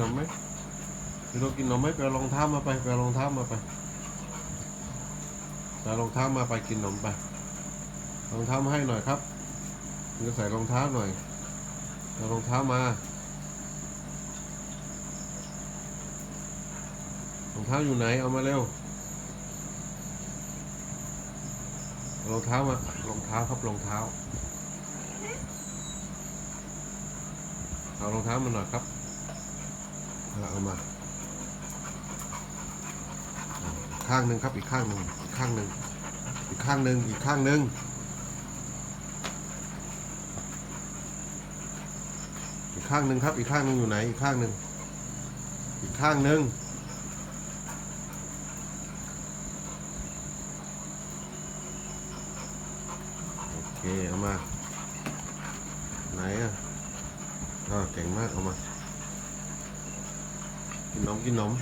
นมไหมพี่โรกินนมไหมไปเอารองเท้ามาไปไปเอารองเท้ามาไปไปเอารองเท้ามาไปกินนมไปเอารองเท้ามาให้หน่อยครับคุณจะใส่รองเท้าหน่อยเอารองเท้ามารองเท้าอยู่ไหนเอามาเร็วรองเท้ามารองเท้าครับรองเท้าเอารองเท้ามาหน่อยครับ เอามา ข้างหนึ่งครับอีกข้างหนึ่งอีกข้างหนึ่งอีกข้างหนึ่งอีกข้างหนึ่งอีกข้างหนึ่งครับอีกข้างหนึ่งอยู่ไหนอีกข้างหนึ่งอีกข้างหนึ่งโอเคเอามาไหนอะก็เก่งมากเอามา กินนมกินนม